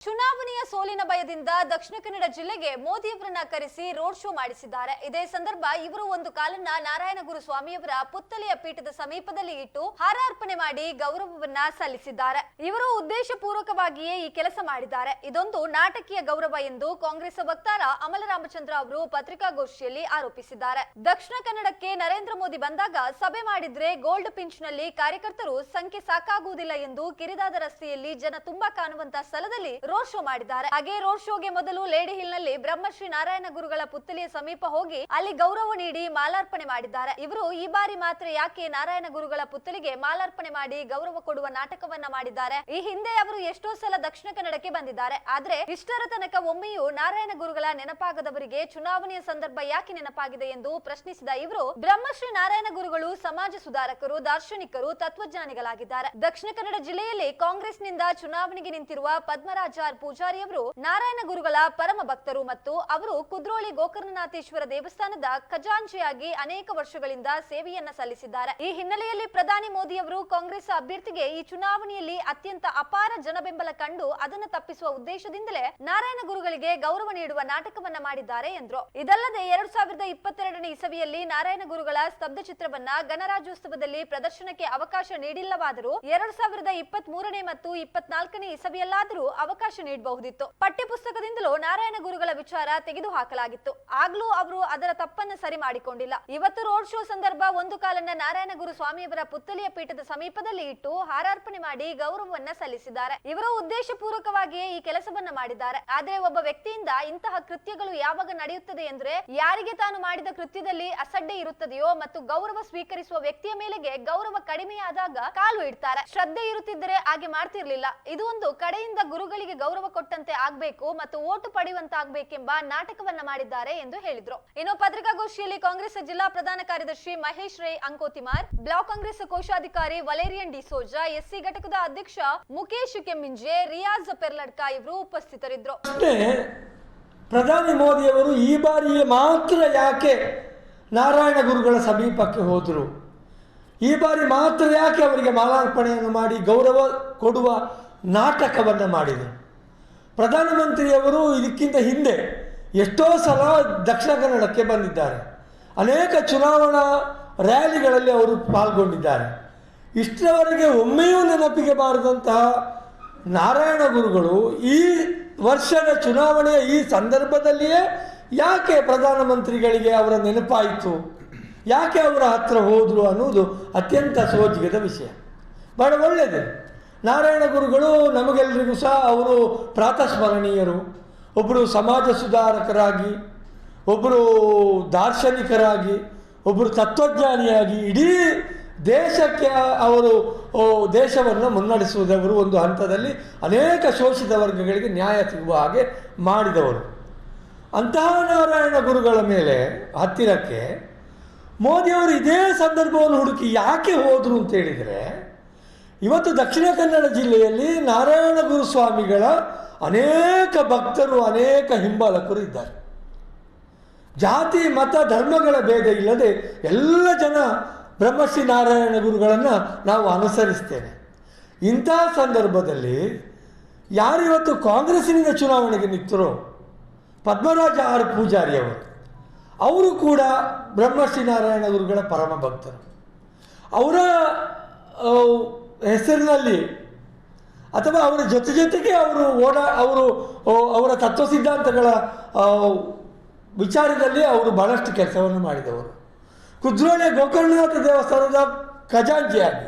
चुनाव ಚುನಾವಣೆಯ ಸೋಲಿನ ಭಯದಿಂದ ದಕ್ಷಿಣ ಕನ್ನಡ ಜಿಲ್ಲೆಗೆ ಮೋದಿಯವರನ್ನ ಕರೆಸಿ ರೋಡ್ ಶೋ ಮಾಡಿಸಿದ್ದಾರೆ. ಇದೇ ಸಂದರ್ಭ ಇವರು ಒಂದು ಕಾಲನ್ನ ನಾರಾಯಣಗುರು ಸ್ವಾಮಿಯವರ ಪುತ್ತಲೆಯ ಪೀಠದ ಸಮೀಪದಲ್ಲಿ ಇಟ್ಟು ಹಾರಾರ್ಪಣೆ ಮಾಡಿ ಗೌರವವನ್ನ ಸಲ್ಲಿಸಿದ್ದಾರೆ. ಇವರು ಉದ್ದೇಶಪೂರ್ವಕವಾಗಿಯೇ ಈ ಕೆಲಸ ಮಾಡಿದ್ದಾರೆ. ಇದೊಂದು ನಾಟಕೀಯ ಗೌರವ ಎಂದು ಕಾಂಗ್ರೆಸ್ ವಕ್ತಾರ ಅಮಲ ರಾಮಚಂದ್ರ ಅವರು ಪತ್ರಿಕಾಗೋಷ್ಠಿಯಲ್ಲಿ ಆರೋಪಿಸಿದ್ದಾರೆ. ದಕ್ಷಿಣ ಕನ್ನಡಕ್ಕೆ ನರೇಂದ್ರ ಮೋದಿ ಬಂದಾಗ ಸಭೆ ಮಾಡಿದ್ರೆ ಗೋಲ್ಡ್ ಪಿಂಚ್ನಲ್ಲಿ ಕಾರ್ಯಕರ್ತರು ಸಂಖ್ಯೆ ಸಾಕಾಗುವುದಿಲ್ಲ ಎಂದು ಕಿರಿದಾದ ರಸ್ತೆಯಲ್ಲಿ ಜನ ತುಂಬಾ ಕಾಣುವಂತ ಸ್ಥಳದಲ್ಲಿ ರೋಡ್ ಶೋ ಮಾಡಿದ್ದಾರೆ. ಹಾಗೆ ರೋಡ್ ಶೋಗೆ ಮೊದಲು ಲೇಡಿ ಹಿಲ್ನಲ್ಲಿ ಬ್ರಹ್ಮಶ್ರೀ ನಾರಾಯಣ ಗುರುಗಳ ಪುತ್ತಲಿಯ ಸಮೀಪ ಹೋಗಿ ಅಲ್ಲಿ ಗೌರವ ನೀಡಿ ಮಾಲಾರ್ಪಣೆ ಮಾಡಿದ್ದಾರೆ. ಇವರು ಈ ಬಾರಿ ಮಾತ್ರ ಯಾಕೆ ನಾರಾಯಣ ಗುರುಗಳ ಪುತ್ತಲಿಗೆ ಮಾಲಾರ್ಪಣೆ ಮಾಡಿ ಗೌರವ ಕೊಡುವ ನಾಟಕವನ್ನ ಮಾಡಿದ್ದಾರೆ? ಈ ಹಿಂದೆ ಅವರು ಎಷ್ಟೋ ಸಲ ದಕ್ಷಿಣ ಕನ್ನಡಕ್ಕೆ ಬಂದಿದ್ದಾರೆ. ಆದ್ರೆ ಇಷ್ಟರ ತನಕ ಒಮ್ಮೆಯೂ ನಾರಾಯಣ ಗುರುಗಳ ನೆನಪಾಗದವರಿಗೆ ಚುನಾವಣೆಯ ಸಂದರ್ಭ ಯಾಕೆ ನೆನಪಾಗಿದೆ ಎಂದು ಪ್ರಶ್ನಿಸಿದ ಇವರು, ಬ್ರಹ್ಮಶ್ರೀ ನಾರಾಯಣ ಗುರುಗಳು ಸಮಾಜ ಸುಧಾರಕರು, ದಾರ್ಶನಿಕರು, ತತ್ವಜ್ಞಾನಿಗಳಾಗಿದ್ದಾರೆ. ದಕ್ಷಿಣ ಕನ್ನಡ ಜಿಲ್ಲೆಯಲ್ಲಿ ಕಾಂಗ್ರೆಸ್ನಿಂದ ಚುನಾವಣೆಗೆ ನಿಂತಿರುವ ಪದ್ಮರಾಜ ಆರ್ ಪೂಜಾರಿ ಅವರು ನಾರಾಯಣ ಗುರುಗಳ ಪರಮ ಭಕ್ತರು ಮತ್ತು ಅವರು ಕುದ್ರೋಳಿ ಗೋಕರ್ಣನಾಥೇಶ್ವರ ದೇವಸ್ಥಾನದ ಖಜಾಂಚಿಯಾಗಿ ಅನೇಕ ವರ್ಷಗಳಿಂದ ಸೇವೆಯನ್ನ ಸಲ್ಲಿಸಿದ್ದಾರೆ. ಈ ಹಿನ್ನೆಲೆಯಲ್ಲಿ ಪ್ರಧಾನಿ ಮೋದಿ ಅವರು ಕಾಂಗ್ರೆಸ್ ಅಭ್ಯರ್ಥಿಗೆ ಈ ಚುನಾವಣೆಯಲ್ಲಿ ಅತ್ಯಂತ ಅಪಾರ ಜನಬೆಂಬಲ ಕಂಡು ಅದನ್ನು ತಪ್ಪಿಸುವ ಉದ್ದೇಶದಿಂದಲೇ ನಾರಾಯಣ ಗುರುಗಳಿಗೆ ಗೌರವ ನೀಡುವ ನಾಟಕವನ್ನ ಮಾಡಿದ್ದಾರೆ ಎಂದರು. ಇದಲ್ಲದೆ ಎರಡ್ ಸಾವಿರದ ಇಪ್ಪತ್ತೆರಡನೇ ಇಸವಿಯಲ್ಲಿ ನಾರಾಯಣ ಗುರುಗಳ ಸ್ತಬ್ಧ ಚಿತ್ರವನ್ನ ಗಣರಾಜ್ಯೋತ್ಸವದಲ್ಲಿ ಪ್ರದರ್ಶನಕ್ಕೆ ಅವಕಾಶ ನೀಡಿಲ್ಲವಾದರೂ ಎರಡ್ ಸಾವಿರದ ಇಪ್ಪತ್ತ್ ಮೂರನೇ ಮತ್ತು ಇಪ್ಪತ್ನಾಲ್ಕನೇ ಇಸವಿಯಲ್ಲಾದರೂ ಅವಕಾಶ ನೀಡಬಹುದಿತ್ತು. ಪಠ್ಯ ಪುಸ್ತಕದಿಂದಲೂ ನಾರಾಯಣ ಗುರುಗಳ ವಿಚಾರ ತೆಗೆದು ಹಾಕಲಾಗಿತ್ತು ಆಗ್ಲೂ ಅವರು ಅದರ ತಪ್ಪನ್ನು ಸರಿ ಮಾಡಿಕೊಂಡಿಲ್ಲ. ಇವತ್ತು ರೋಡ್ ಶೋ ಸಂದರ್ಭ ಒಂದು ಕಾಲನ್ನ ನಾರಾಯಣ ಗುರು ಸ್ವಾಮಿಯವರ ಪುತ್ತಲಿಯ ಪೀಠದ ಸಮೀಪದಲ್ಲಿ ಇಟ್ಟು ಹಾರಾರ್ಪಣೆ ಮಾಡಿ ಗೌರವವನ್ನ ಸಲ್ಲಿಸಿದ್ದಾರೆ. ಇವರು ಉದ್ದೇಶಪೂರ್ವಕವಾಗಿಯೇ ಈ ಕೆಲಸವನ್ನ ಮಾಡಿದ್ದಾರೆ. ಆದ್ರೆ ಒಬ್ಬ ವ್ಯಕ್ತಿಯಿಂದ ಇಂತಹ ಕೃತ್ಯಗಳು ಯಾವಾಗ ನಡೆಯುತ್ತದೆ ಅಂದ್ರೆ ಯಾರಿಗೆ ತಾನು ಮಾಡಿದ ಕೃತ್ಯದಲ್ಲಿ ಅಸಡ್ಡೆ ಇರುತ್ತದೆಯೋ ಮತ್ತು ಗೌರವ ಸ್ವೀಕರಿಸುವ ವ್ಯಕ್ತಿಯ ಮೇಲೆಗೆ ಗೌರವ ಕಡಿಮೆಯಾದಾಗ ಕಾಲು ಇಡ್ತಾರೆ. ಶ್ರದ್ಧೆ ಇರುತ್ತಿದ್ದರೆ ಹಾಗೆ ಮಾಡ್ತಿರ್ಲಿಲ್ಲ. ಇದು ಒಂದು ಕಡೆಯಿಂದ ಗುರುಗಳಿಗೆ ಗೌರವ ಕೊಟ್ಟಂತೆ ಆಗ್ಬೇಕು ಮತ್ತು ಓಟು ಪಡೆಯುವಂತಾಗಬೇಕೆಂಬ ನಾಟಕವನ್ನ ಮಾಡಿದ್ದಾರೆ ಎಂದು ಹೇಳಿದ್ರು. ಇನ್ನು ಪತ್ರಿಕಾಗೋಷ್ಠಿಯಲ್ಲಿ ಕಾಂಗ್ರೆಸ್ ಜಿಲ್ಲಾ ಪ್ರಧಾನ ಕಾರ್ಯದರ್ಶಿ ಮಹೇಶ್ ರೈ ಅಂಕೋತಿಮಾರ್, ಬ್ಲಾಕ್ ಕಾಂಗ್ರೆಸ್ ಕೋಶಾಧಿಕಾರಿ ವಲೇರಿಯನ್ ಡಿಸೋಜಾ ಎಸ್ಸಿ ಘಟಕದ ಅಧ್ಯಕ್ಷ ಮುಖೇಶ್ ಕೆಮ್ಮಿಂಜೆ, ರಿಯಾಜ್ ಪೆರ್ಲಡ್ಕ ಇವರು ಉಪಸ್ಥಿತರಿದ್ದರು ಪ್ರಧಾನಿ ಪ್ರಧಾನಿ ಮೋದಿಯವರು ಈ ಬಾರಿಯೇ ಮಾತ್ರ ಯಾಕೆ ನಾರಾಯಣ ಗುರುಗಳ ಸಮೀಪಕ್ಕೆ ಹೋದರು? ಈ ಬಾರಿ ಮಾತ್ರ ಯಾಕೆ ಅವರಿಗೆ ಮಾಲಾರ್ಪಣೆಯನ್ನು ಮಾಡಿ ಗೌರವ ಕೊಡುವ ನಾಟಕವನ್ನು ಮಾಡಿದರು? ಪ್ರಧಾನಮಂತ್ರಿಯವರು ಇದಕ್ಕಿಂತ ಹಿಂದೆ ಎಷ್ಟೋ ಸಲ ದಕ್ಷಿಣ ಕನ್ನಡಕ್ಕೆ ಬಂದಿದ್ದಾರೆ. ಅನೇಕ ಚುನಾವಣಾ ರ್ಯಾಲಿಗಳಲ್ಲಿ ಅವರು ಪಾಲ್ಗೊಂಡಿದ್ದಾರೆ. ಇಷ್ಟರವರೆಗೆ ಒಮ್ಮೆಯೂ ನೆನಪಿಗೆ ಬಾರದಂತಹ ನಾರಾಯಣ ಗುರುಗಳು ಈ ವರ್ಷದ ಚುನಾವಣೆಯ ಈ ಸಂದರ್ಭದಲ್ಲಿಯೇ ಯಾಕೆ ಪ್ರಧಾನಮಂತ್ರಿಗಳಿಗೆ ಅವರ ನೆನಪಾಯಿತು? ಯಾಕೆ ಅವರ ಹತ್ರ ಹೋದರು ಅನ್ನೋದು ಅತ್ಯಂತ ಸೋಜಿಗದ ವಿಷಯ. ಬಹಳ ಒಳ್ಳೆಯದು ನಾರಾಯಣ ಗುರುಗಳು ನಮಗೆಲ್ಲರಿಗೂ ಸಹ ಅವರು ಪ್ರಾತಸ್ಮರಣೀಯರು. ಒಬ್ಬರು ಸಮಾಜ ಸುಧಾರಕರಾಗಿ ಒಬ್ಬರು ದಾರ್ಶನಿಕರಾಗಿ ಒಬ್ಬರು ತತ್ವಜ್ಞಾನಿಯಾಗಿ ಇಡೀ ದೇಶಕ್ಕೆ ಅವರು ದೇಶವನ್ನು ಮುನ್ನಡೆಸುವುದವರು ಒಂದು ಹಂತದಲ್ಲಿ ಅನೇಕ ಶೋಷಿತ ವರ್ಗಗಳಿಗೆ ನ್ಯಾಯ ಸಿಗುವ ಹಾಗೆ ಮಾಡಿದವರು. ಅಂತಹ ನಾರಾಯಣ ಗುರುಗಳ ಮೇಲೆ, ಹತ್ತಿರಕ್ಕೆ ಮೋದಿಯವರು ಇದೇ ಸಂದರ್ಭವನ್ನು ಹುಡುಕಿ ಯಾಕೆ ಹೋದರು ಅಂತ ಹೇಳಿದರೆ ಇವತ್ತು ದಕ್ಷಿಣ ಕನ್ನಡ ಜಿಲ್ಲೆಯಲ್ಲಿ ನಾರಾಯಣ ಗುರು ಸ್ವಾಮಿಗಳ ಅನೇಕ ಭಕ್ತರು, ಅನೇಕ ಹಿಂಬಾಲಕರು ಇದ್ದಾರೆ. ಜಾತಿ, ಮತ, ಧರ್ಮಗಳ ಭೇದ ಇಲ್ಲದೆ ಎಲ್ಲ ಜನ ಬ್ರಹ್ಮಶ್ರೀ ನಾರಾಯಣ ಗುರುಗಳನ್ನು ನಾವು ಅನುಸರಿಸ್ತೇವೆ ಇಂಥ ಸಂದರ್ಭದಲ್ಲಿ ಯಾರಿವತ್ತು ಕಾಂಗ್ರೆಸ್ಸಿನಿಂದ ಚುನಾವಣೆಗೆ ನಿಂತರೋ, ಪದ್ಮರಾಜ ಆರ್ ಪೂಜಾರಿ ಅವರು ಅವರು ಕೂಡ ಬ್ರಹ್ಮಶ್ರೀ ನಾರಾಯಣ ಗುರುಗಳ ಪರಮ ಭಕ್ತರು. ಅವರ ಹೆಸರಿನಲ್ಲಿ. ಅಥವಾ ಅವರ ಜೊತೆ ಜೊತೆಗೆ ಅವರು ಓಡಾ, ಅವರು ಅವರ ತತ್ವ ಸಿದ್ಧಾಂತಗಳ ವಿಚಾರದಲ್ಲಿ ಅವರು ಬಹಳಷ್ಟು ಕೆಲಸವನ್ನು ಮಾಡಿದವರು. ಕುದ್ರೋಳೆ ಗೋಕರ್ಣನಾಥ ದೇವಸ್ಥಾನದ ಖಜಾಂಚಿಯಾಗಿ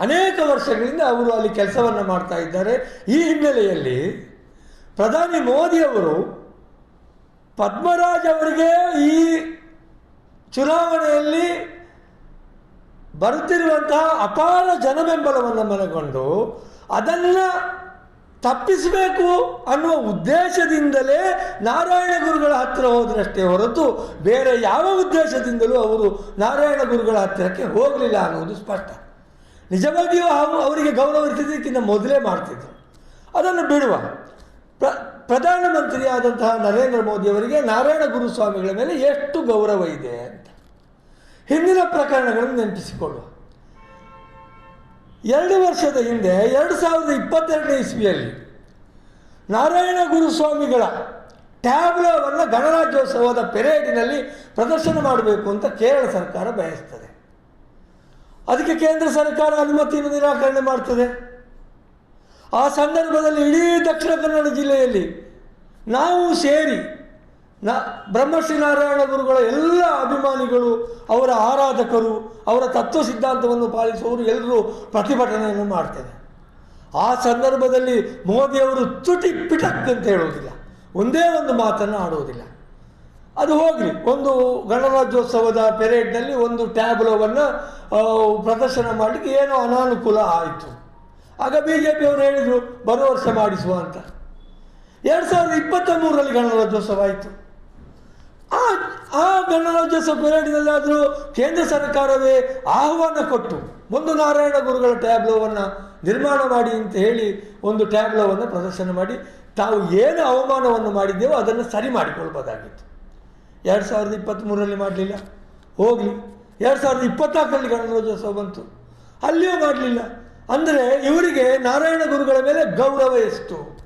ಅನೇಕ ವರ್ಷಗಳಿಂದ ಅವರು ಅಲ್ಲಿ ಕೆಲಸವನ್ನು ಮಾಡ್ತಾ ಇದ್ದಾರೆ. ಈ ಹಿನ್ನೆಲೆಯಲ್ಲಿ ಪ್ರಧಾನಿ ಮೋದಿಯವರು ಪದ್ಮರಾಜ್ ಅವರಿಗೆ ಈ ಚುನಾವಣೆಯಲ್ಲಿ ಬರುತ್ತಿರುವಂತಹ ಅಪಾರ ಜನಬೆಂಬಲವನ್ನು ಮನಗೊಂಡು ಅದನ್ನು ತಪ್ಪಿಸಬೇಕು ಅನ್ನುವ ಉದ್ದೇಶದಿಂದಲೇ ನಾರಾಯಣ ಗುರುಗಳ ಹತ್ತಿರ ಹೋದ್ರಷ್ಟೇ ಹೊರತು ಬೇರೆ ಯಾವ ಉದ್ದೇಶದಿಂದಲೂ ಅವರು ನಾರಾಯಣ ಗುರುಗಳ ಹತ್ತಿರಕ್ಕೆ ಹೋಗಲಿಲ್ಲ ಅನ್ನುವುದು ಸ್ಪಷ್ಟ. ನಿಜವಾಗಿಯೂ ಅವರಿಗೆ ಗೌರವ ಇರ್ತಿದ್ದಕ್ಕಿಂತ ಮೊದಲೇ ಮಾಡ್ತಿದ್ರು. ಅದನ್ನು ಬಿಡುವ. ಪ್ರ, ಪ್ರಧಾನಮಂತ್ರಿಯಾದಂತಹ ನರೇಂದ್ರ ಮೋದಿಯವರಿಗೆ ನಾರಾಯಣ ಗುರು ಸ್ವಾಮಿಗಳ ಮೇಲೆ ಎಷ್ಟು ಗೌರವ ಇದೆ ಅಂತ. ಹಿಂದಿನ ಪ್ರಕರಣಗಳನ್ನು ನೆನಪಿಸಿಕೊಳ್ಳುವ. ಎರಡು ವರ್ಷದ ಹಿಂದೆ, ಎರಡು ಸಾವಿರದ ಇಪ್ಪತ್ತೆರಡನೇ ಇಸ್ವಿಯಲ್ಲಿ ನಾರಾಯಣ ಗುರುಸ್ವಾಮಿಗಳ ಟ್ಯಾಬ್ಲೋವನ್ನು ಗಣರಾಜ್ಯೋತ್ಸವದ ಪೆರೇಡಿನಲ್ಲಿ ಪ್ರದರ್ಶನ ಮಾಡಬೇಕು ಅಂತ ಕೇರಳ ಸರ್ಕಾರ ಬಯಸ್ತದೆ. ಅದಕ್ಕೆ ಕೇಂದ್ರ ಸರ್ಕಾರ ಅನುಮತಿಯನ್ನು ನಿರಾಕರಣೆ ಮಾಡ್ತದೆ. ಆ ಸಂದರ್ಭದಲ್ಲಿ ಇಡೀ ದಕ್ಷಿಣ ಕನ್ನಡ ಜಿಲ್ಲೆಯಲ್ಲಿ ನಾವು ಸೇರಿ ನ ಬ್ರಹ್ಮಶ್ರೀ ನಾರಾಯಣ ಗುರುಗಳ ಎಲ್ಲ ಅಭಿಮಾನಿಗಳು, ಅವರ ಆರಾಧಕರು, ಅವರ ತತ್ವ ಸಿದ್ಧಾಂತವನ್ನು ಪಾಲಿಸುವವರು ಎಲ್ಲರೂ ಪ್ರತಿಭಟನೆಯನ್ನು ಮಾಡ್ತೇವೆ. ಆ ಸಂದರ್ಭದಲ್ಲಿ ಮೋದಿಯವರು ತುಟಿ ಪಿಟಕ್ ಅಂತ ಹೇಳುವುದಿಲ್ಲ. ಒಂದೇ ಒಂದು ಮಾತನ್ನು ಆಡುವುದಿಲ್ಲ. ಅದು ಹೋಗಲಿ, ಒಂದು ಗಣರಾಜ್ಯೋತ್ಸವದ ಪೆರೇಡ್ನಲ್ಲಿ ಒಂದು ಟ್ಯಾಬ್ಲೋವನ್ನು ಪ್ರದರ್ಶನ ಮಾಡಲಿಕ್ಕೆ ಏನೋ ಅನಾನುಕೂಲ ಆಯಿತು. ಆಗ ಬಿ ಜೆ ಪಿಯವರು ಹೇಳಿದರು ಬರೋ ವರ್ಷ ಮಾಡಿಸುವ ಅಂತ. ಎರಡು ಸಾವಿರದ ಇಪ್ಪತ್ತ ಮೂರರಲ್ಲಿ ಗಣರಾಜ್ಯೋತ್ಸವ ಆಯಿತು. ಆ ಗಣರಾಜ್ಯೋತ್ಸವ ಪೆರೇಡಿನಲ್ಲಾದರೂ ಕೇಂದ್ರ ಸರ್ಕಾರವೇ ಆಹ್ವಾನ ಕೊಟ್ಟು ಒಂದು ನಾರಾಯಣ ಗುರುಗಳ ಟ್ಯಾಬ್ಲೋವನ್ನು ನಿರ್ಮಾಣ ಮಾಡಿ ಅಂತ ಹೇಳಿ ಒಂದು ಟ್ಯಾಬ್ಲೋವನ್ನು ಪ್ರದರ್ಶನ ಮಾಡಿ ತಾವು ಏನು ಅವಮಾನವನ್ನು ಮಾಡಿದ್ದೇವೋ ಅದನ್ನು ಸರಿ ಮಾಡಿಕೊಳ್ಬೋದಾಗಿತ್ತು. ಎರಡು ಸಾವಿರದ ಇಪ್ಪತ್ತ್ಮೂರರಲ್ಲಿ ಮಾಡಲಿಲ್ಲ. ಹೋಗಲಿ. ಎರಡು ಸಾವಿರದ ಇಪ್ಪತ್ತ್ನಾಲ್ಕರಲ್ಲಿ ಗಣರಾಜ್ಯೋತ್ಸವ ಬಂತು. ಅಲ್ಲಿಯೂ ಮಾಡಲಿಲ್ಲ. ಅಂದರೆ ಇವರಿಗೆ ನಾರಾಯಣ ಗುರುಗಳ ಮೇಲೆ ಗೌರವ ಎಷ್ಟು?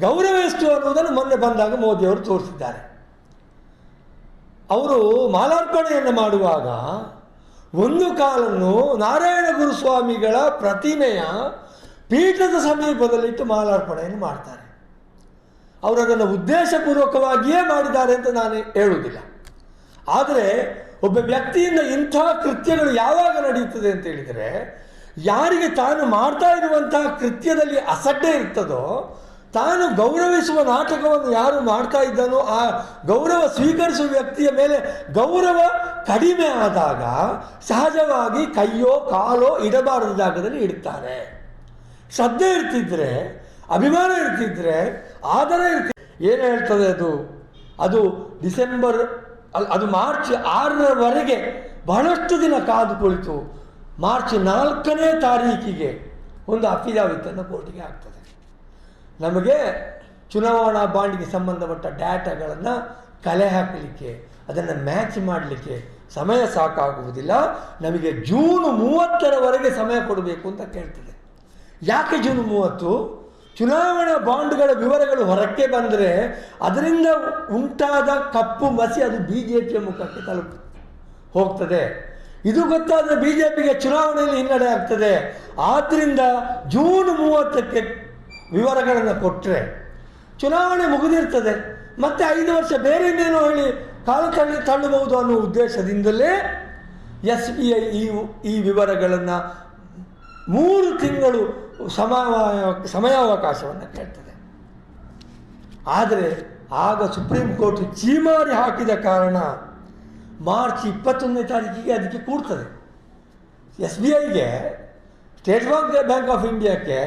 ಗೌರವ ಎಷ್ಟು ಅನ್ನೋದನ್ನು ಮೊನ್ನೆ ಬಂದಾಗ ಮೋದಿಯವರು ತೋರಿಸಿದ್ದಾರೆ. ಅವರು ಮಾಲಾರ್ಪಣೆಯನ್ನು ಮಾಡುವಾಗ ಒಂದು ಕಾಲನ್ನು ನಾರಾಯಣ ಗುರುಸ್ವಾಮಿಗಳ ಪ್ರತಿಮೆಯ ಪೀಠದ ಸಮೀಪದಲ್ಲಿಟ್ಟು ಮಾಲಾರ್ಪಣೆಯನ್ನು ಮಾಡ್ತಾರೆ. ಅವರು ಅದನ್ನು ಉದ್ದೇಶಪೂರ್ವಕವಾಗಿಯೇ ಮಾಡಿದ್ದಾರೆ ಅಂತ ನಾನು ಹೇಳುವುದಿಲ್ಲ. ಆದರೆ ಒಬ್ಬ ವ್ಯಕ್ತಿಯಿಂದ ಇಂಥ ಕೃತ್ಯಗಳು ಯಾವಾಗ ನಡೆಯುತ್ತದೆ ಅಂತ ಹೇಳಿದರೆ, ಯಾರಿಗೆ ತಾನು ಮಾಡ್ತಾ ಇರುವಂತಹ ಕೃತ್ಯದಲ್ಲಿ ಅಸಡ್ಡೆ ಇರ್ತದೋ ತಾನು ಗೌರವಿಸುವ ನಾಟಕವನ್ನು ಯಾರು ಮಾಡ್ತಾ ಇದ್ದಾನೋ ಆ ಗೌರವ ಸ್ವೀಕರಿಸುವ ವ್ಯಕ್ತಿಯ ಮೇಲೆ ಗೌರವ ಕಡಿಮೆ ಆದಾಗ ಸಹಜವಾಗಿ ಕೈಯೋ ಕಾಲೋ ಇಡಬಾರದ ಜಾಗದಲ್ಲಿ ಇಡ್ತಾರೆ ಶ್ರದ್ಧೆ ಇರ್ತಿದ್ರೆ, ಅಭಿಮಾನ ಇರ್ತಿದ್ರೆ, ಆದರ ಇರ್ತಿ ಏನು ಹೇಳ್ತದೆ ಅದು? ಅದು ಡಿಸೆಂಬರ್ ಅದು ಮಾರ್ಚ್ ಆರರವರೆಗೆ ಬಹಳಷ್ಟು ದಿನ ಕಾದು ಕುಳಿತು ಮಾರ್ಚ್ ನಾಲ್ಕನೇ ತಾರೀಕಿಗೆ ಒಂದು ಅಫಿದಾವಿತನ್ನು ಕೋರ್ಟಿಗೆ ಆಗ್ತದೆ ನಮಗೆ ಚುನಾವಣಾ ಬಾಂಡ್ಗೆ ಸಂಬಂಧಪಟ್ಟ ಡಾಟಾಗಳನ್ನು ಕಲೆ ಹಾಕಲಿಕ್ಕೆ, ಅದನ್ನು ಮ್ಯಾಚ್ ಮಾಡಲಿಕ್ಕೆ ಸಮಯ ಸಾಕಾಗುವುದಿಲ್ಲ. ನಮಗೆ ಜೂನ್ ಮೂವತ್ತರವರೆಗೆ ಸಮಯ ಕೊಡಬೇಕು ಅಂತ ಕೇಳ್ತದೆ. ಯಾಕೆ ಜೂನ್ ಮೂವತ್ತು? ಚುನಾವಣಾ ಬಾಂಡ್ಗಳ ವಿವರಗಳು ಹೊರಕ್ಕೆ ಬಂದರೆ ಅದರಿಂದ ಉಂಟಾದ ಕಪ್ಪು ಮಸಿ ಅದು ಬಿ ಜೆ ಪಿಯ ಮುಖಕ್ಕೆ ತಲುಪ, ಹೋಗ್ತದೆ. ಇದು ಗೊತ್ತಾದರೆ ಬಿ ಜೆ ಪಿಗೆ ಚುನಾವಣೆಯಲ್ಲಿ ಹಿನ್ನಡೆ ಆಗ್ತದೆ. ಆದ್ದರಿಂದ ಜೂನ್ ಮೂವತ್ತಕ್ಕೆ ವಿವರಗಳನ್ನು ಕೊಟ್ಟರೆ ಚುನಾವಣೆ ಮುಗಿದಿರ್ತದೆ, ಮತ್ತೆ ಐದು ವರ್ಷ ಬೇರೆ ಇನ್ನೇನೋ ಹೇಳಿ ಕಾಲ ತಳ್ಳಿ ತಳ್ಳಬಹುದು ಅನ್ನೋ ಉದ್ದೇಶದಿಂದಲೇ ಎಸ್ ಬಿ ಐ ಈ ಈ ವಿವರಗಳನ್ನು ಮೂರು ತಿಂಗಳು ಸಮಯ ಸಮಯಾವಕಾಶವನ್ನು ಕೇಳ್ತದೆ. ಆದರೆ ಆಗ ಸುಪ್ರೀಂ ಕೋರ್ಟ್ ಚೀಮಾರಿ ಹಾಕಿದ ಕಾರಣ ಮಾರ್ಚ್ ಇಪ್ಪತ್ತೊಂದನೇ ತಾರೀಕಿಗೆ ಅದಕ್ಕೆ ಕೂಡ್ತದೆ ಎಸ್ ಬಿ ಐಗೆ ಸ್ಟೇಟ್ ಬ್ಯಾಂಕ್ ಬ್ಯಾಂಕ್ ಆಫ್ ಇಂಡಿಯಾಕ್ಕೆ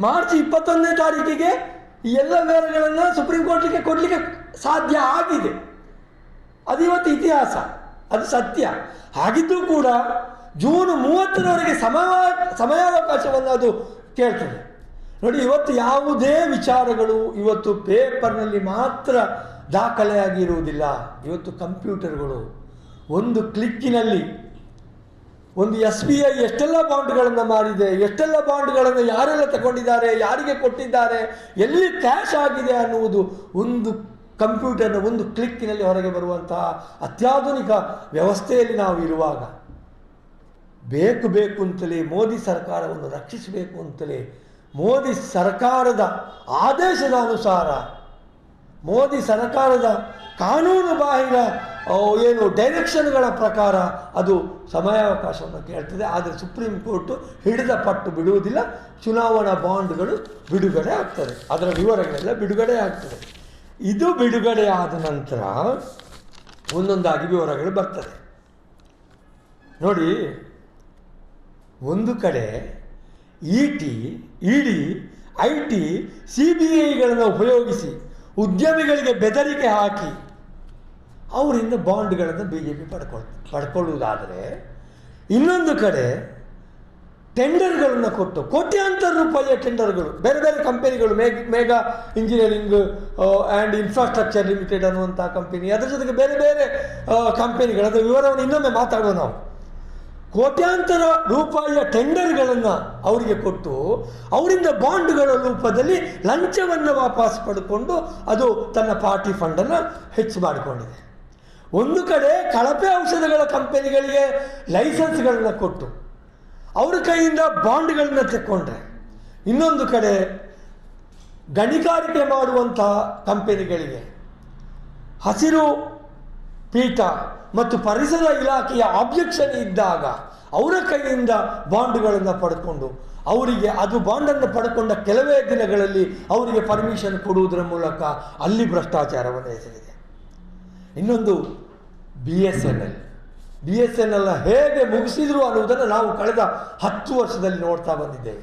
ಮಾರ್ಚ್ ಇಪ್ಪತ್ತೊಂದನೇ ತಾರೀಕಿಗೆ ಈ ಎಲ್ಲ ವಿವರಗಳನ್ನು ಸುಪ್ರೀಂ ಕೋರ್ಟಿಗೆ ಕೊಡಲಿಕ್ಕೆ ಸಾಧ್ಯ ಆಗಿದೆ. ಅದು ಇವತ್ತು ಇತಿಹಾಸ, ಅದು ಸತ್ಯ. ಹಾಗಿದ್ದು ಕೂಡ ಜೂನ್ ಮೂವತ್ತರವರೆಗೆ ಸಮಯ ಸಮಯಾವಕಾಶವನ್ನು ಅದು ಕೇಳ್ತದೆ. ನೋಡಿ, ಇವತ್ತು ಯಾವುದೇ ವಿಚಾರಗಳು ಇವತ್ತು ಪೇಪರ್ನಲ್ಲಿ ಮಾತ್ರ ದಾಖಲೆಯಾಗಿರುವುದಿಲ್ಲ. ಇವತ್ತು ಕಂಪ್ಯೂಟರ್ಗಳು ಒಂದು ಕ್ಲಿಕ್ಕಿನಲ್ಲಿ ಒಂದು ಎಸ್ ಬಿ ಐ ಎಷ್ಟೆಲ್ಲ ಬಾಂಡ್ಗಳನ್ನು ಮಾಡಿದೆ, ಎಷ್ಟೆಲ್ಲ ಬಾಂಡ್ಗಳನ್ನು ಯಾರೆಲ್ಲ ತಗೊಂಡಿದ್ದಾರೆ, ಯಾರಿಗೆ ಕೊಟ್ಟಿದ್ದಾರೆ, ಎಲ್ಲಿ ಕ್ಯಾಶ್ ಆಗಿದೆ ಅನ್ನುವುದು ಒಂದು ಕಂಪ್ಯೂಟರ್ನ ಒಂದು ಕ್ಲಿಕ್ಕಿನಲ್ಲಿ ಹೊರಗೆ ಬರುವಂತಹ ಅತ್ಯಾಧುನಿಕ ವ್ಯವಸ್ಥೆಯಲ್ಲಿ ನಾವು ಇರುವಾಗ ಬೇಕು ಬೇಕು ಅಂತಲೇ ಮೋದಿ ಸರ್ಕಾರವನ್ನು ರಕ್ಷಿಸಬೇಕು ಅಂತಲೇ ಮೋದಿ ಸರ್ಕಾರದ ಆದೇಶದ ಅನುಸಾರ ಮೋದಿ ಸರ್ಕಾರದ ಕಾನೂನು ಬಾಹಿರ ಏನು ಡೈರೆಕ್ಷನ್ಗಳ ಪ್ರಕಾರ ಅದು ಸಮಯಾವಕಾಶವನ್ನು ಕೇಳ್ತದೆ ಆದರೆ ಸುಪ್ರೀಂ ಕೋರ್ಟು ಹಿಡಿದ ಪಟ್ಟು ಬಿಡುವುದಿಲ್ಲ. ಚುನಾವಣಾ ಬಾಂಡ್ಗಳು ಬಿಡುಗಡೆ ಆಗ್ತದೆ. ಅದರ ವಿವರಗಳೆಲ್ಲ ಬಿಡುಗಡೆ ಆಗ್ತದೆ. ಇದು ಬಿಡುಗಡೆ ಆದ ನಂತರ ಒಂದೊಂದಾಗಿ ವಿವರಗಳು ಬರ್ತದೆ. ನೋಡಿ, ಒಂದು ಕಡೆ E T E D I T C B ಐಗಳನ್ನು ಉಪಯೋಗಿಸಿ ಉದ್ಯಮಿಗಳಿಗೆ ಬೆದರಿಕೆ ಹಾಕಿ ಅವರಿಂದ ಬಾಂಡ್ಗಳನ್ನು ಬಿ ಜೆ ಪಿ ಪಡ್ಕೊಳ್, ಪಡ್ಕೊಳ್ಳುವುದಾದರೆ ಇನ್ನೊಂದು ಕಡೆ ಟೆಂಡರ್ಗಳನ್ನು ಕೊಟ್ಟು ಕೋಟ್ಯಾಂತರ ರೂಪಾಯಿಯ ಟೆಂಡರ್ಗಳು, ಬೇರೆ ಬೇರೆ ಕಂಪನಿಗಳು, meg mega engineering and infrastructure limited ಅನ್ನುವಂಥ ಕಂಪನಿ, ಅದರ ಜೊತೆಗೆ ಬೇರೆ ಬೇರೆ ಕಂಪನಿಗಳು, ಅದರ ವಿವರವನ್ನು ಇನ್ನೊಮ್ಮೆ ಮಾತಾಡೋಣ ನಾವು. ಕೋಟ್ಯಾಂತರ ರೂಪಾಯಿಯ ಟೆಂಡರ್ಗಳನ್ನು ಅವರಿಗೆ ಕೊಟ್ಟು ಅವರಿಂದ ಬಾಂಡ್ಗಳ ರೂಪದಲ್ಲಿ ಲಂಚವನ್ನು ವಾಪಸ್ ಪಡ್ಕೊಂಡು ಅದು ತನ್ನ ಪಾರ್ಟಿ ಫಂಡನ್ನು ಹೆಚ್ಚು ಮಾಡಿಕೊಂಡಿದೆ. ಒಂದು ಕಡೆ ಕಳಪೆ ಔಷಧಗಳ ಕಂಪನಿಗಳಿಗೆ ಲೈಸೆನ್ಸ್ಗಳನ್ನು ಕೊಟ್ಟು ಅವ್ರ ಕೈಯಿಂದ ಬಾಂಡ್ಗಳನ್ನ ತೆಕ್ಕೊಂಡ್ರೆ ಇನ್ನೊಂದು ಕಡೆ ಗಣಿಗಾರಿಕೆ ಮಾಡುವಂಥ ಕಂಪನಿಗಳಿಗೆ ಹಸಿರು ಪೀಠ ಮತ್ತು ಪರಿಸರ ಇಲಾಖೆಯ ಆಬ್ಜೆಕ್ಷನ್ ಇದ್ದಾಗ ಅವರ ಕೈಯಿಂದ ಬಾಂಡ್ಗಳನ್ನು ಪಡ್ಕೊಂಡು ಅವರಿಗೆ ಅದು ಬಾಂಡನ್ನು ಪಡ್ಕೊಂಡ ಕೆಲವೇ ದಿನಗಳಲ್ಲಿ ಅವರಿಗೆ ಪರ್ಮಿಷನ್ ಕೊಡುವುದರ ಮೂಲಕ ಅಲ್ಲಿ ಭ್ರಷ್ಟಾಚಾರವನ್ನು ಎಸಗಿದೆ. ಇನ್ನೊಂದು B S N L B S N L ಹೇಗೆ ಮುಗಿಸಿದ್ರು ಅನ್ನುವುದನ್ನು ನಾವು ಕಳೆದ ಹತ್ತು ವರ್ಷದಲ್ಲಿ ನೋಡ್ತಾ ಬಂದಿದ್ದೇವೆ.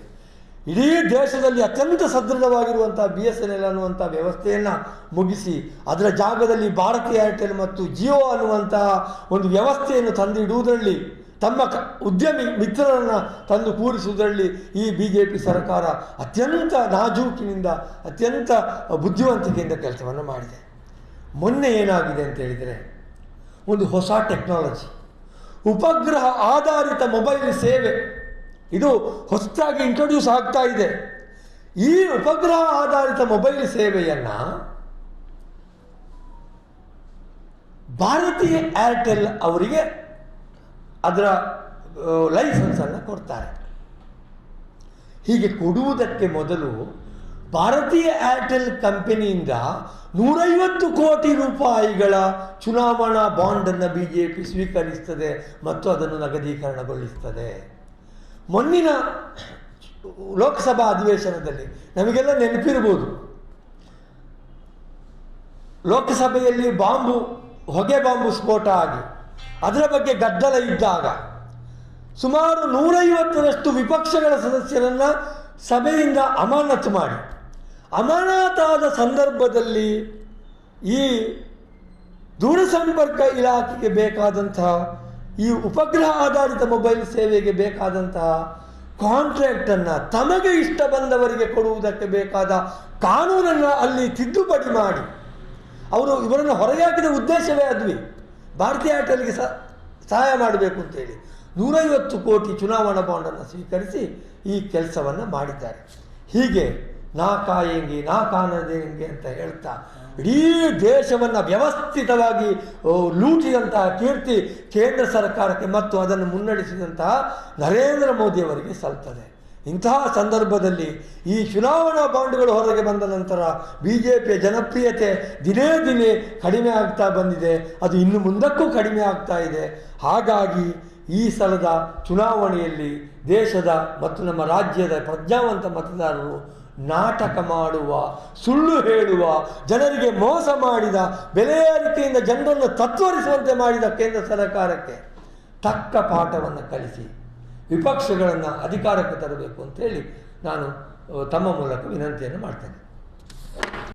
ಇಡೀ ದೇಶದಲ್ಲಿ ಅತ್ಯಂತ ಸದೃಢವಾಗಿರುವಂಥ ಬಿ ಎಸ್ ಎನ್ ಎಲ್ ಅನ್ನುವಂಥ ವ್ಯವಸ್ಥೆಯನ್ನು ಮುಗಿಸಿ, ಅದರ ಜಾಗದಲ್ಲಿ ಭಾರತಿ ಏರ್ಟೆಲ್ ಮತ್ತು ಜಿಯೋ ಅನ್ನುವಂತಹ ಒಂದು ವ್ಯವಸ್ಥೆಯನ್ನು ತಂದಿಡುವುದರಲ್ಲಿ, ತಮ್ಮ ಕ, ಉದ್ಯಮಿ ಮಿತ್ರರನ್ನು ತಂದು ಕೂರಿಸುವುದರಲ್ಲಿ ಈ ಬಿ ಜೆ ಪಿ ಸರ್ಕಾರ ಅತ್ಯಂತ ನಾಜೂಕಿನಿಂದ, ಅತ್ಯಂತ ಬುದ್ಧಿವಂತಿಕೆಯಿಂದ ಕೆಲಸವನ್ನು ಮಾಡಿದೆ. ಮೊನ್ನೆ ಏನಾಗಿದೆ ಅಂತ ಹೇಳಿದರೆ, ಒಂದು ಹೊಸ ಟೆಕ್ನಾಲಜಿ ಉಪಗ್ರಹ ಆಧಾರಿತ ಮೊಬೈಲ್ ಸೇವೆ. ಇದು ಹೊಸದಾಗಿ ಇಂಟ್ರೊಡ್ಯೂಸ್ ಆಗ್ತಾ ಇದೆ. ಈ ಉಪಗ್ರಹ ಆಧಾರಿತ ಮೊಬೈಲ್ ಸೇವೆಯನ್ನು ಭಾರತೀಯ ಏರ್ಟೆಲ್ ಅವರಿಗೆ ಅದರ ಲೈಸೆನ್ಸನ್ನು ಕೊಡ್ತಾರೆ. ಹೀಗೆ ಕೊಡುವುದಕ್ಕೆ ಮೊದಲು ಭಾರತೀಯ ಏರ್ಟೆಲ್ ಕಂಪನಿಯಿಂದ ನೂರೈವತ್ತು ಕೋಟಿ ರೂಪಾಯಿಗಳ ಚುನಾವಣಾ ಬಾಂಡನ್ನು ಬಿ ಜೆ ಪಿ ಸ್ವೀಕರಿಸ್ತದೆ ಮತ್ತು ಅದನ್ನು ನಗದೀಕರಣಗೊಳಿಸ್ತದೆ. ಮೊನ್ನಿನ ಲೋಕಸಭಾ ಅಧಿವೇಶನದಲ್ಲಿ ನಮಗೆಲ್ಲ ನೆನಪಿರ್ಬೋದು. ಲೋಕಸಭೆಯಲ್ಲಿ ಬಾಂಬು, ಹೊಗೆ ಬಾಂಬು ಸ್ಫೋಟ ಆಗಿ, ಅದರ ಬಗ್ಗೆ ಗದ್ದಲ ಇದ್ದಾಗ ಸುಮಾರು ನೂರೈವತ್ತರಷ್ಟು ವಿಪಕ್ಷಗಳ ಸದಸ್ಯರನ್ನು ಸಭೆಯಿಂದ ಅಮಾನತು ಮಾಡಿ. ಅಮಾನತಾದ ಸಂದರ್ಭದಲ್ಲಿ ಈ ದೂರಸಂಪರ್ಕ ಇಲಾಖೆಗೆ ಬೇಕಾದಂತಹ ಈ ಉಪಗ್ರಹ ಆಧಾರಿತ ಮೊಬೈಲ್ ಸೇವೆಗೆ ಬೇಕಾದಂತಹ ಕಾಂಟ್ರಾಕ್ಟನ್ನು ತಮಗೆ ಇಷ್ಟ ಬಂದವರಿಗೆ ಕೊಡುವುದಕ್ಕೆ ಬೇಕಾದ ಕಾನೂನನ್ನು ಅಲ್ಲಿ ತಿದ್ದುಪಡಿ ಮಾಡಿ. ಅವರು ಇವರನ್ನು ಹೊರಗೆ ಹಾಕಿದ ಉದ್ದೇಶವೇ ಅದ್ವಿ. ಭಾರತೀಯ ಏರ್ಟೆಲ್ಗೆ ಸಹಾಯ ಮಾಡಬೇಕು ಅಂತೇಳಿ ನೂರೈವತ್ತು ಕೋಟಿ ಚುನಾವಣಾ ಬಾಂಡನ್ನು ಸ್ವೀಕರಿಸಿ ಈ ಕೆಲಸವನ್ನು ಮಾಡಿದ್ದಾರೆ. ಹೀಗೆ ನಾ ಕಾಯಂಗಿ ನಾ ಕಾನದೇಂಗೆ ಅಂತ ಹೇಳ್ತಾ ಇಡೀ ದೇಶವನ್ನು ವ್ಯವಸ್ಥಿತವಾಗಿ ಲೂಟಿದಂತಹ ಕೀರ್ತಿ ಕೇಂದ್ರ ಸರ್ಕಾರಕ್ಕೆ ಮತ್ತು ಅದನ್ನು ಮುನ್ನಡೆಸಿದಂತಹ ನರೇಂದ್ರ ಮೋದಿಯವರಿಗೆ ಸಲ್ತದೆ. ಇಂತಹ ಸಂದರ್ಭದಲ್ಲಿ ಈ ಚುನಾವಣಾ ಬಾಂಡ್ಗಳು ಹೊರಗೆ ಬಂದ ನಂತರ ಬಿ ಜೆ ಪಿಯ ಜನಪ್ರಿಯತೆ ದಿನೇ ದಿನೇ ಕಡಿಮೆ ಆಗ್ತಾ ಬಂದಿದೆ. ಅದು ಇನ್ನು ಮುಂದಕ್ಕೂ ಕಡಿಮೆ ಆಗ್ತಾ ಇದೆ. ಹಾಗಾಗಿ ಈ ಸಲದ ಚುನಾವಣೆಯಲ್ಲಿ ದೇಶದ ಮತ್ತು ನಮ್ಮ ರಾಜ್ಯದ ಪ್ರಜ್ಞಾವಂತ ಮತದಾರರು ನಾಟಕ ಮಾಡುವ, ಸುಳ್ಳು ಹೇಳುವ, ಜನರಿಗೆ ಮೋಸ ಮಾಡಿದ, ಬೆಲೆಯಾರಿಕೆಯಿಂದ ಜನರನ್ನು ತತ್ವರಿಸುವಂತೆ ಮಾಡಿದ ಕೇಂದ್ರ ಸರ್ಕಾರಕ್ಕೆ ತಕ್ಕ ಪಾಠವನ್ನು ಕಲಿಸಿ ವಿಪಕ್ಷಗಳನ್ನು ಅಧಿಕಾರಕ್ಕೆ ತರಬೇಕು ಅಂತೇಳಿ ನಾನು ತಮ್ಮ ಮೂಲಕ ವಿನಂತಿಯನ್ನು ಮಾಡ್ತೇನೆ.